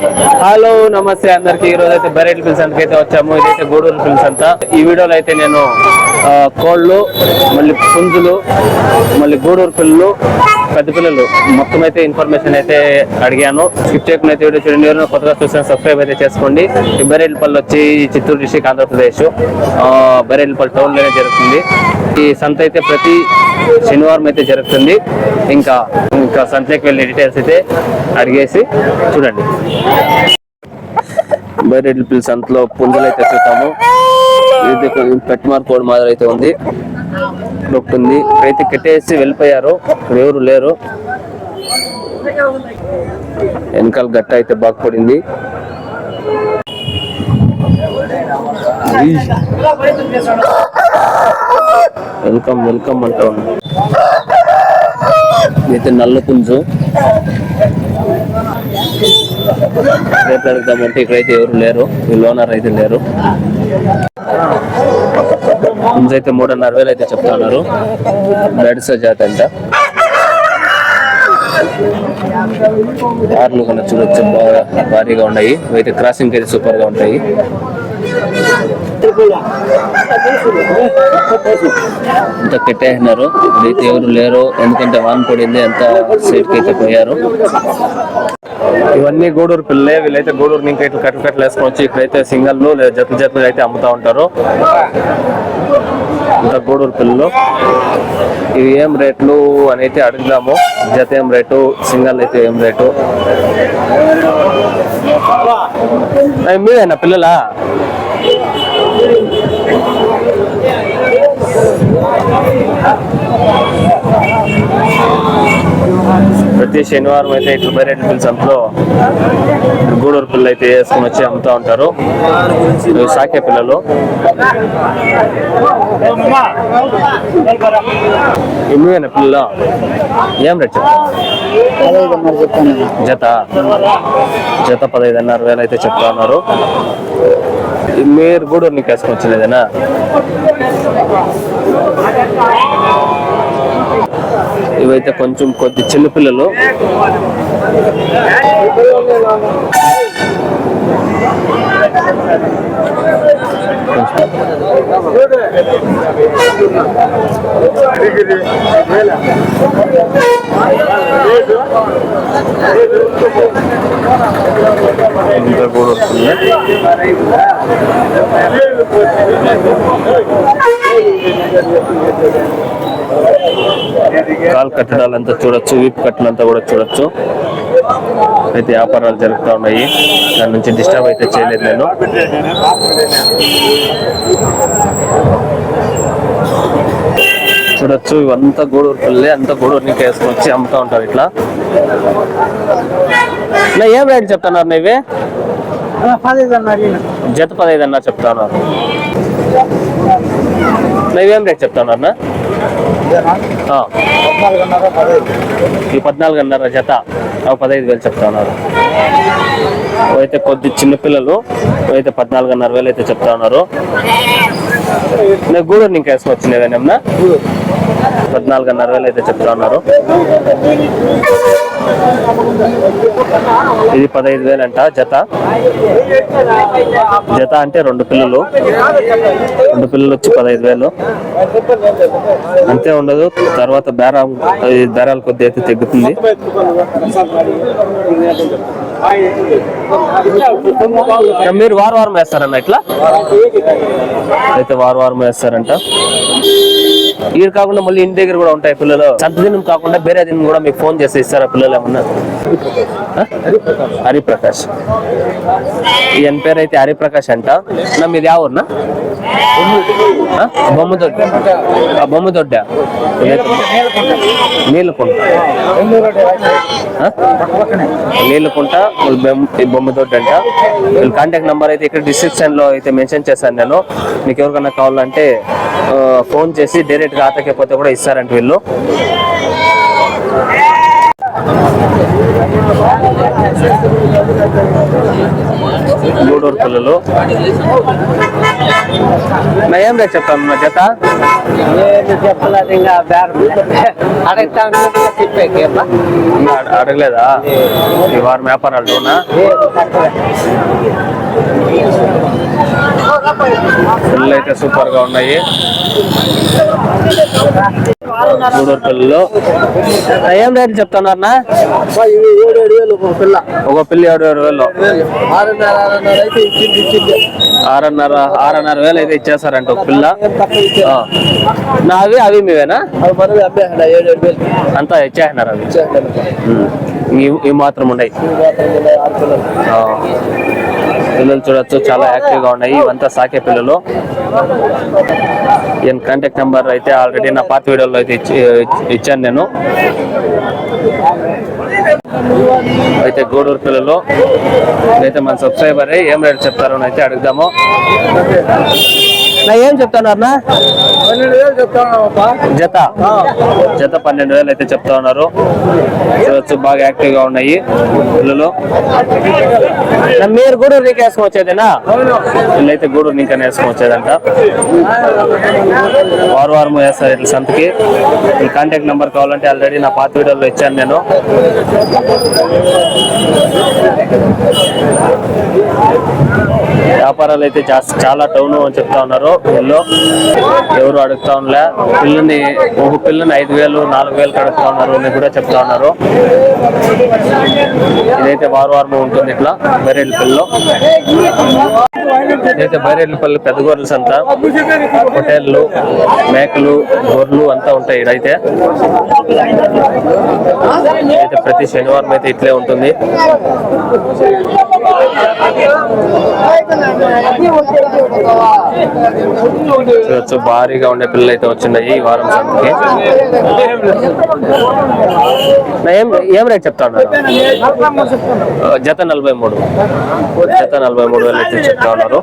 Hello నమస్తే అందరికి. ఈ రోజు అయితే బరేట్ పిల్స్ అయితే వచ్చాము. ఇదైతే గూడూరు పిల్స్ అంతా. ఈ వీడియోలో అయితే నేను కోళ్ళు మళ్ళీ పుంజులు మళ్ళీ గూడూరు పిల్లలు పెద్ద పిల్లలు. మొత్తం అయితే ఇన్ఫర్మేషన్ అయితే అడిగాను. స్కిప్ చేయకుండా అయితే వీడియో చూడండి. ఎవరైనా కొత్తగా చూసిన సబ్స్క్రైబ్ అయితే చేసుకోండి. ఈ బరేట్పల్లి వచ్చి చిత్తూరు డిస్టిక్ ఆంధ్రప్రదేశ్. ఆ, టౌన్లోనే జరుగుతుంది. ఈ సంత అయితే ప్రతి శనివారం అయితే జరుగుతుంది. ఇంకా ఇంకా సంతకి వెళ్ళి డీటెయిల్స్ అయితే అడిగేసి చూడండి. బైరెడ్ల సంతలో పుంజులు అయితే చూస్తాము ఇది పెట్టమార్ కోడ్ మాదిరి అయితే ఉంది. ఉంది ఇక్కడైతే కట్టేసి వెళ్ళిపోయారు. ఎవరు లేరు. వెనకాల గట్ట అయితే బాగా పడింది. వెల్కమ్ వెల్కమ్ అంటా ఉంది అయితే నల్ల కుంజు రేపు అడుగుతామంటే ఇక్కడైతే ఎవరు లేరు. ఈ లోనర్ అయితే లేరు. కుంజు అయితే మూడున్నర వేలు అయితే చెప్తున్నారు బెడ్స్ జాతి అంట. కార్లు కన్నా చూడొచ్చు బాగా భారీగా ఉన్నాయి. అయితే క్రాసింగ్ అయితే సూపర్గా ఉంటాయి. అంత కట్టేసినారు ఇదైతే ఎవరు లేరు. ఎందుకంటే వాన్ పడింది అంత సైడ్కి అయితే పోయారు. ఇవన్నీ గూడూరు పిల్లలే వీళ్ళైతే గూడూరు ఇంకా ఇట్లా కట్టలు కట్టలు వేసుకొని వచ్చి ఇక్కడైతే సింగల్లు లేదా జత జతలు అయితే అమ్ముతా ఉంటారు. ఇంత గూడూరు పిల్లలు. ఇవి ఏం రేట్లు అని అయితే అడుగుదాము. జత ఏం రేటు సింగల్ అయితే ఏం రేటు? మీరేనా పిల్లలా? ప్రతి శనివారం అయితే ఇట్లా బైరెడ్ పిల్స్ గూడూరు పిల్లలు అయితే వేసుకొని వచ్చి అమ్ముతా ఉంటారు. సాకే పిల్లలు. ఇమ్మేనా పిల్లలు ఏం రేట్ జత. జత పదహైదున్నర వేలు అయితే చెప్తా ఉన్నారు. మీరు గూడూరు నీకు వేసుకొని వచ్చలేదేనా ఇవైతే కొంచెం కొద్ది చిన్న పిల్లలు ఇంకా గూడూరు పిల్లలు కాల్ కట్టడాలంతా చూడొచ్చు వీప్ కట్టలంతా కూడా చూడొచ్చు. అయితే వ్యాపారాలు జరుగుతూ ఉన్నాయి. దాని నుంచి డిస్టర్బ్ అయితే చేయలేదు నేను. చూడొచ్చు ఇవంతా గూడూరు పిల్లలే అంతా గూడూరు నీకు వేసుకొని వచ్చి అమ్ముతా ఉంటారు ఇట్లా. ఇట్లా ఏం రేట్ చెప్తున్నారు నీవి జత పదహైదు అన్నారు చెప్తా ఉన్నారు నువ్వేం రేట్ చెప్తా ఉన్నారు ఈ పద్నాలుగున్నర జత. పదహైదు వేలు చెప్తా ఉన్నారు. అయితే కొద్ది చిన్నపిల్లలు అయితే పద్నాలుగున్నర వేలు అయితే చెప్తా ఉన్నారు. నేను గూడూరు ఇంకా వేసుకు వచ్చినవేనా పద్నాలుగున్నర వేలు అయితే చెప్తా ఉన్నారు. ఇది పదహైదు వేలు అంట జత. జత అంటే రెండు పిల్లలు. రెండు పిల్లలు వచ్చి పదహైదు వేలు. అంతే ఉండదు తర్వాత బేరం ధరలు కొద్ది అయితే తగ్గుతుంది. మీరు వారం వారం వేస్తారన్న ఇట్లా? అయితే వారం వారం వేస్తారంట. ఇది కాకుండా మళ్ళీ ఇంటి దగ్గర కూడా ఉంటాయి పిల్లలు. సంత దినం కాకుండా బేరే దినం కూడా మీకు ఫోన్ చేసి ఇస్తారా పిల్లలు ఏమన్నా? హరిప్రకాష్. ఈయన పేరు అయితే హరిప్రకాష్ అంట. నా మీది ಯಾವ ఊరునా? ఆ? బొమ్మదొడ్డ. ఆ బొమ్మదొడ్డ. నీళ్ళకుంట ఆ? బొమ్మ- ఈ అంట. వీళ్ళ కాంటాక్ట్ నెంబర్ అయితే ఇక్కడ డిస్క్రిప్షన్లో అయితే మెన్షన్ చేశాను నేను. మీకు ఎవరికైనా కావాలంటే ఫోన్ చేసి డైరెక్ట్గా ఆతకపోతే కూడా ఇస్తారంట వీళ్ళు. గూడూరు పిల్లలు. నా ఏం రేట్ చెప్తాను నా జత? ఏమి చెప్పలేదు ఇంకా బేరం అడుగుతా చెప్పేకేమ్మా ఇంకా అడ- అడగలేదా? ఈ వారం వ్యాపారాలు పిల్లలు అయితే సూపర్గా ఉన్నాయి. గూడూరు పిల్లలు ఏం రేట్ చెప్తున్నారన్నా ఇవి ఏడు ఏడు వేలు ఒక పిల్ల ఒక పిల్లి ఏడు ఏడు వేలు. ఆరున్నర ఆరున్నర వేలు అయితే ఇచ్చేస్తారంట ఒక పిల్ల. నావి అవి మీవేనా? అంతా ఇచ్చేసినారు అవి. ఇవి- మాత్రం ఉన్నాయి. పిల్లలు చూడొచ్చు చాలా యాక్టివ్గా ఉన్నాయి. ఇవంతా సాకే పిల్లలు. ఈయన కాంటాక్ట్ నెంబర్ అయితే ఆల్రెడీ నా పాత వీడియోలో అయితే ఇచ్చాను నేను. అయితే గూడూరు పిల్లలు అయితే మన సబ్స్క్రైబర్ ఏం రేట్ చెప్తారో అయితే అడుగుదాము. నా ఏం వేలు చెప్తానమ్మా. జత. జత పన్నెండు వేలు అయితే చెప్తా ఉన్నారు. చూడొచ్చు బాగా యాక్టివ్గా ఉన్నాయి పిల్లలు. మీరు గూడూరు నీకు వేసుకొని వచ్చేదేనా? వీళ్ళైతే గూడూరు నీకు వేసుకొని వచ్చేదంట. వారం వారం వేస్తారు ఇట్లా సంతకి. ఈ కాంటాక్ట్ నెంబర్ కావాలంటే ఆల్రెడీ నా పాత వీడియోలో ఇచ్చాను నేను. వ్యాపారాలు అయితే చాలా టౌన్ అని చెప్తా ఉన్నారు. వీళ్ళు ఎవరు అడుగుతా ఉండలే. పిల్లని ఒక పిల్లని ఐదు వేలు నాలుగు వేలు అడుగుతా ఉన్నారు అని కూడా చెప్తా ఉన్నారు. ఇదైతే వారం వారం ఉంటుంది ఇట్లా బైరేళ్ళ పిల్లలు. ఇదైతే బైరేళ్ళ పెద్ద గొర్రెలు అంతా హోటళ్ళు మేకలు గొర్రెలు అంతా ఉంటాయి ఇడైతే అయితే ప్రతి శనివారం అయితే ఇట్లే ఉంటుంది. చూడొచ్చు భారీగా ఉండే పిల్లలు అయితే వచ్చినాయి ఈ వారం సంతకి. నా ఏం ఏం రేట్ చెప్తా జత నలభై మూడు. జత నలభై మూడు వేలు అయితే చెప్తా ఉన్నారు.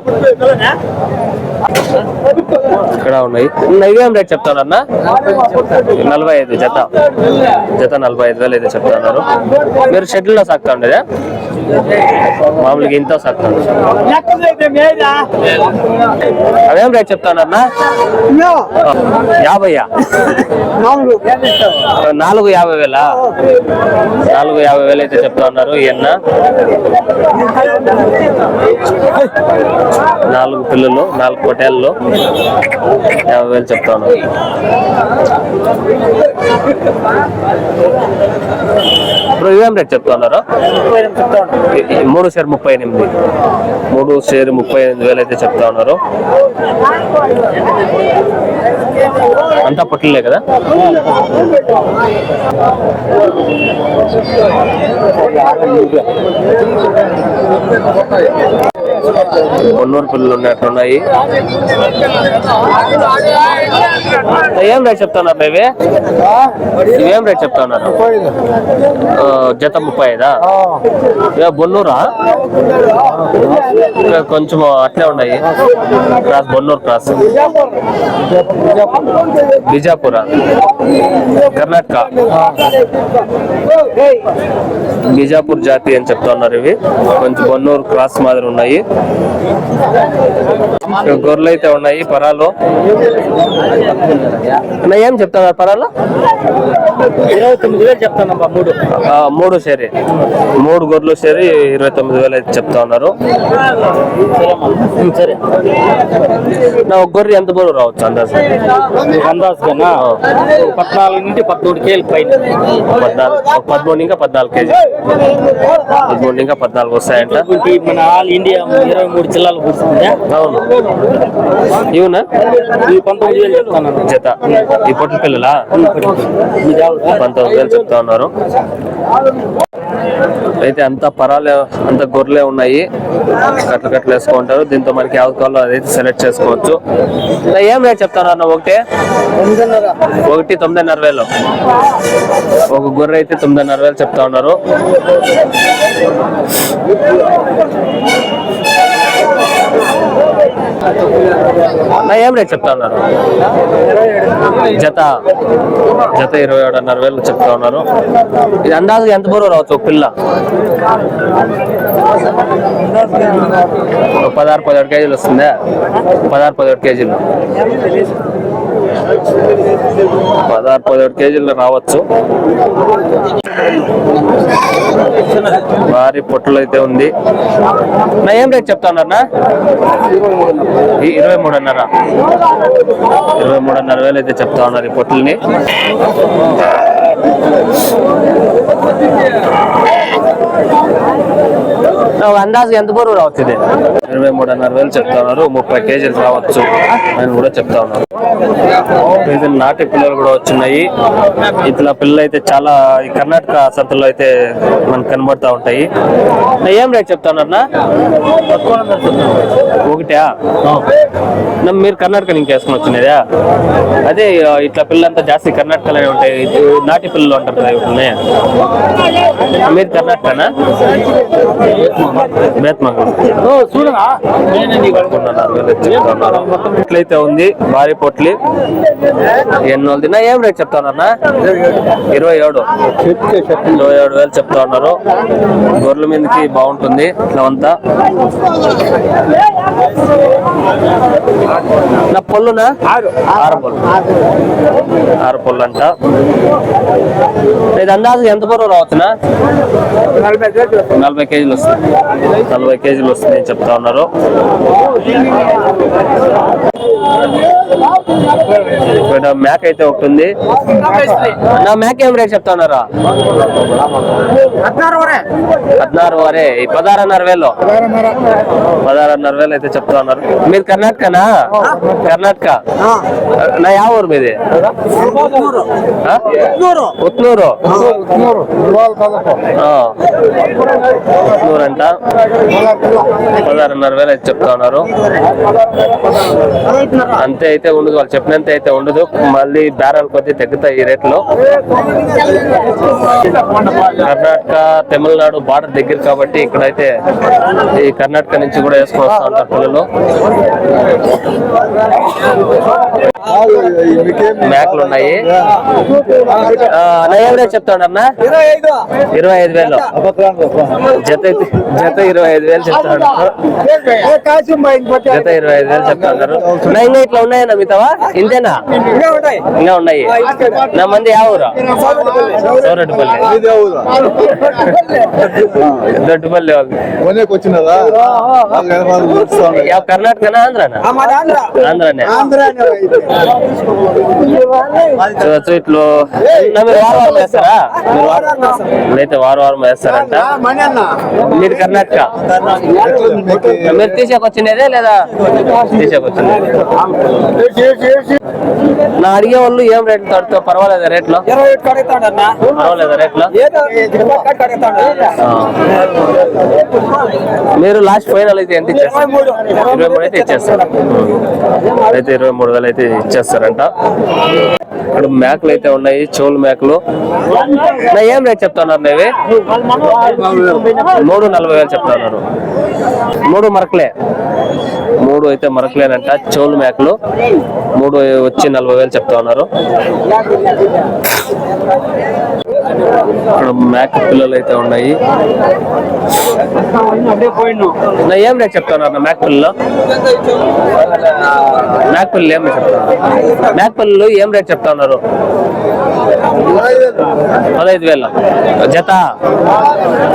ఇక్కడ ఉన్నాయి. ఇవేం రేట్ చెప్తాను అన్న నలభై ఐదు జత. జత నలభై ఐదు వేలు అయితే చెప్తా ఉన్నారు. మీరు షెడ్యూల్లో సాగుతా ఉండేదా? మామూలుగా ఇంత ఉండేది అవేం రేట్ చెప్తా ఉన్నారన్నా యాభైయా? నాలుగు. యాభై వేలా? నాలుగు యాభై వేలు అయితే చెప్తా ఉన్నారు ఈయన నాలుగు పిల్లలు నాలుగు పొటేళ్ళు యాభై వేలు చెప్తా ఉన్నారు. ఇప్పుడు ఇవేం రేట్ చెప్తా ఉన్నారు? మూడు షేర్ ముప్పై ఎనిమిది. మూడు షేర్ ముప్పై ఎనిమిది వేలు అయితే చెప్తా ఉన్నారు. అంతా పొట్టిలే కదా? కొన్నూరు పిల్లలు ఉన్నట్టున్నాయి ఏం రేట్ చెప్తున్నారు ఇవి ఇవేం రేట్ చెప్తున్నారు? జత ముప్పై ఐదా ఇవే బొన్నూరా? కొంచెం అట్లే ఉన్నాయి. Cross Bonnuru cross. బిజాపుర? Karnataka. Bijapur జాతి అని చెప్తా ఉన్నారు ఇవి. కొంచెం బొన్నూరు క్రాస్ మాదిరి ఉన్నాయి. గొర్రెలు అయితే ఉన్నాయి పరాలు. అన్న, ఏం చెప్తున్నారు పరాలు ఇరవై తొమ్మిది వేలు చెప్తానమ్మా మూడు. మూడు సేరి. మూడు గొర్రెలు సేరి ఇరవై తొమ్మిది వేలు అయితే చెప్తా ఉన్నారు. సరే. నా ఒక గొర్రె ఎంత బరువు రావచ్చు అందాజు అందాజ్ కన్నా పద్నాలుగు నుండి పద్మూడు కేలు పైన. పద్నాలుగు పదమూడు ఇంకా పద్నాలుగు కేజీ పదమూడు ఇంకా పద్నాలుగు వస్తాయంట. మన ఆల్ ఇండియా ఇరవై మూడు జిల్లాలు కూర్చుందా? అవును. ఇవునా? పంతొమ్మిది వేలు చెప్తాను జత. ఈ పొట్ల పిల్లలా? పంతొమ్మిది వేలు చెప్తా ఉన్నారు. అయితే అంత పరాలే అంత గొర్రెలే ఉన్నాయి. కట్లు కట్లు వేసుకుంటారు. దీంతో మనకి యావ కావాలో అదైతే సెలెక్ట్ చేసుకోవచ్చు. ఏం రేట్ చెప్తాను అన్న ఒకటి? ఒకటి తొమ్మిదిన్నర వేలు. ఒక గొర్రె అయితే తొమ్మిదిన్నర వేలు చెప్తా ఉన్నారు. నా ఏం రేట్ చెప్తా ఉన్నారు? జత జత ఇరవై ఏడున్నర వేలు చెప్తా ఉన్నారు. ఇది అందాజు ఎంత బరువు రావచ్చు ఒక పిల్ల? పదహారు పదిహేడు కేజీలు వస్తుందా? పదహారు పదిహేడు కేజీలు. పదహారు పదిహేడు కేజీలు రావచ్చు. భారీ పొట్టులు అయితే ఉంది. నా ఏం రేట్ చెప్తా ఉన్నారనా ఈ ఇరవై మూడున్నర. ఇరవై మూడున్నర వేలు అయితే చెప్తా ఉన్నారు ఈ పొట్టుల్ని. అందాజు ఎంత బరువు రావచ్చు? ఇది. ఇరవై మూడున్నర వేలు చెప్తా ఉన్నారు. ముప్పై కేజీలు రావచ్చు. అని కూడా చెప్తా ఉన్నారు ఇది నాటి పిల్లలు కూడా వచ్చినాయి. ఇట్లా పిల్లలు అయితే చాలా ఈ కర్ణాటక సంతల్లో అయితే మనకు కనబడతా ఉంటాయి. ఏం రేట్ చెప్తా ఉన్నారు ఒకటా? మీరు కర్ణాటక నుంచి వేసుకుని వచ్చినదా అదే ఇట్లా పిల్లలంతా జాస్తి కర్ణాటకలోనే ఉంటాయి. ఇది నాటి పిల్లలు అంటారు కదా మీరు కర్ణాటకనా? ఇట్లయితే ఉంది భారీ పొట్లి. ఎన్ని తిన్నా? ఏం రేట్ చెప్తా ఉన్నారన్నా ఇరవై ఏడు. ఇరవై ఏడు వేలు చెప్తా ఉన్నారు గొర్రెల మీదకి బాగుంటుంది ఇట్లా అంతా. నా పొల్లునా? ఆరు. ఆరు పొల్లు. ఆరు పొల్లు అంట ఇది అందాజు ఎంత బరువు రావచ్చునా? నలభై కేజీలు వస్తుంది నలభై కేజీలు వస్తుంది అని చెప్తా ఉన్నారు. ఇక్కడ మ్యాక్ అయితే ఒకటి ఉంది. నా మ్యాక్ ఏం రేట్ చెప్తా ఉన్నారా పద్నారు వరే. ఈ పదహారున్నర వేలు. పదహారున్నర వేలు అయితే చెప్తా ఉన్నారు మీరు కర్ణాటకనా? కర్ణాటక. నా యా ఊరు మీది? ఉత్నూరు. ఉత్నూరు అంట పదహారున్నర వేలు అయితే చెప్తా ఉన్నారు అంతే అయితే ఉండదు వాళ్ళు చెప్పినంత అయితే ఉండదు. మళ్ళీ బేరాలు కొద్ది తగ్గుతాయి ఈ రేట్లో. కర్ణాటక తమిళనాడు బార్డర్ దగ్గర కాబట్టి ఇక్కడైతే ఈ కర్ణాటక నుంచి కూడా వేసుకొని వస్తా ఉంటారు పిల్లలు మేకలు ఉన్నాయి. రేట్ చెప్తాడు అన్న? ఇరవై ఐదు వేలు. జత అయితే జత ఇరవై ఐదు వేలు చెప్తాడు. జత ఇరవై ఐదు వేలు చెప్తా స్వయంగా ఇట్లా ఉన్నాయన్నా మితవా ఇంతేనా? ఇంకా ఉన్నాయి. నా మంది యా దొడ్డుపల్లి ఆంధ్రానే? చూడచ్చు ఇట్లు మీరు వారం వారం వేస్తారా? ఇప్పుడైతే వారం వారం వేస్తారంట. మీరు కర్ణాటక? మీరు తీసేకొచ్చినదే లేదా? తీసేకొచ్చినది నా అడిగే వాళ్ళు ఏం రేట్ తడుతో పర్వాలేదా రేట్లో పర్వాలేదా రేట్లో. మీరు లాస్ట్ ఫైనల్ అయితే ఎంత ఇచ్చేస్తారు. ఇరవై మూడు అయితే ఇచ్చేస్తారు. అయితే ఇరవై మూడు వేలు అయితే ఇచ్చేస్తారంట. ఇక్కడ మేకలు అయితే ఉన్నాయి చెవులు మేకలు. నా ఏం రేట్ చెప్తున్నారు ఇవి మూడు నలభై వేలు చెప్తున్నారు. మూడు మరకలే. మూడు అయితే మరకలేనంట చెవులు మేకలు. మూడు వచ్చి నలభై వేలు చెప్తా ఉన్నారు ఇక్కడ మేక పిల్లలు అయితే ఉన్నాయి. నా ఏం రేట్ చెప్తున్నారు మేక పిల్లలు? మేక పిల్లలు ఏం రేట్ చెప్తున్నారు? మేక పిల్లలు ఏం రేట్ చెప్తా ఉన్నారు పదహైదు వేలు. జత.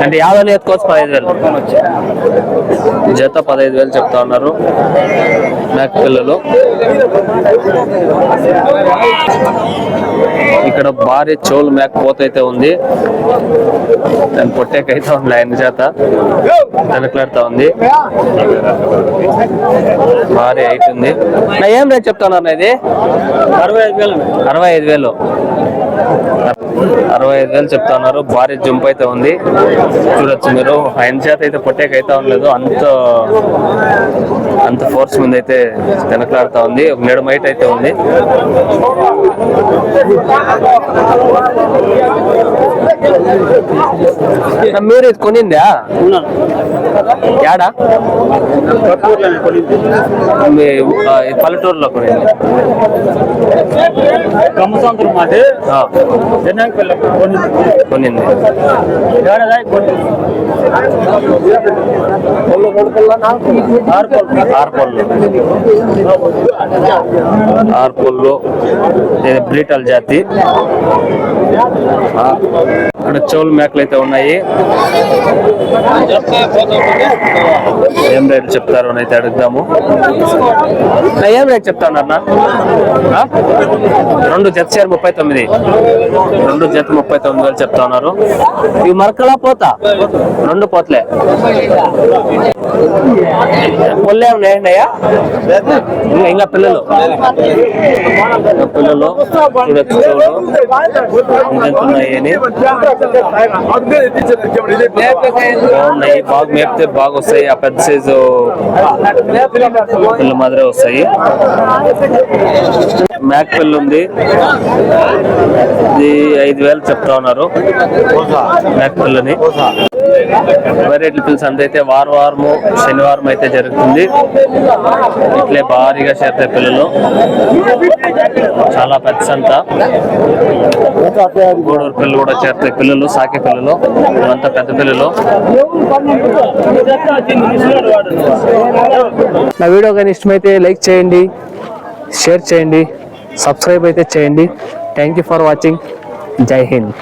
అంటే యాభై ఎత్తుకోవచ్చు పదహైదు వేలు. జత పదహైదు వేలు చెప్తా ఉన్నారు. మేక పిల్లలు. ఇక్కడ భారీ చెవులు మేక పోత అయితే ఉంది. దాని పొట్టేకైతే ఉంది ఆయన చేత వెనకలాడుతా ఉంది. భారీ నా ఏం రేట్ చెప్తున్నారు ఇది అరవై ఐదు వేలు అరవై ఐదు వేలు. అరవై ఐదు వేలు చెప్తా ఉన్నారు భారీ జంప్ అయితే ఉంది. చూడొచ్చు మీరు. ఆయన చేత అయితే పొట్టేకైతే ఉండలేదు. అంత అంత ఫోర్స్ మీద అయితే వెనకలాడుతా ఉంది. ఒక నేడు మైట్ అయితే ఉంది. మీరు ఇది కొనిందా? యాడా? పల్లెటూరులో కొనింది. కొనింది. కొన్ని ఆర్పొల్లు ఆర్పొల్లు ఇది బ్రీటల్ జాతి. ఇక్కడ చెవులు మేకలు అయితే ఉన్నాయి. ఏం రేట్ చెప్తారు అని అయితే అడుగుదాము. ఏం రేట్ చెప్తా ఉన్నారు రెండు జత షేర్ ముప్పై తొమ్మిది. రెండు జత ముప్పై తొమ్మిది వేలు చెప్తా ఉన్నారు. ఇవి మరకలా పోతా? రెండు పోతలే. పొల్లే ఉన్నాయా ఇంకా ఇంకా పిల్లలు పిల్లలు చూడొచ్చు ఉన్నాయి అని. బాగున్నాయి బాగా మేపితే బాగా వస్తాయి ఆ పెద్ద సైజు పిల్లలు మాదిరే వస్తాయి. మ్యాక్ పిల్ల ఉంది. ఇది ఐదు వేలు చెప్తా ఉన్నారు. మ్యాక్ పిల్లని. వెరైటీ పిల్స్ అంత అయితే వారం వారము శనివారం అయితే జరుగుతుంది. ఇట్లే భారీగా చేరుతాయి పిల్లలు. చాలా పెద్ద సంత. గూడూరు పిల్లలు కూడా చేరుతాయి పిల్లలు సాకే పిల్లలు. ఇవంతా పెద్ద పిల్లలు. నా వీడియో కానీ ఇష్టమైతే లైక్ చేయండి షేర్ చేయండి సబ్స్క్రైబ్ అయితే చేయండి. థ్యాంక్ యూ ఫర్ వాచింగ్ జై హింద్.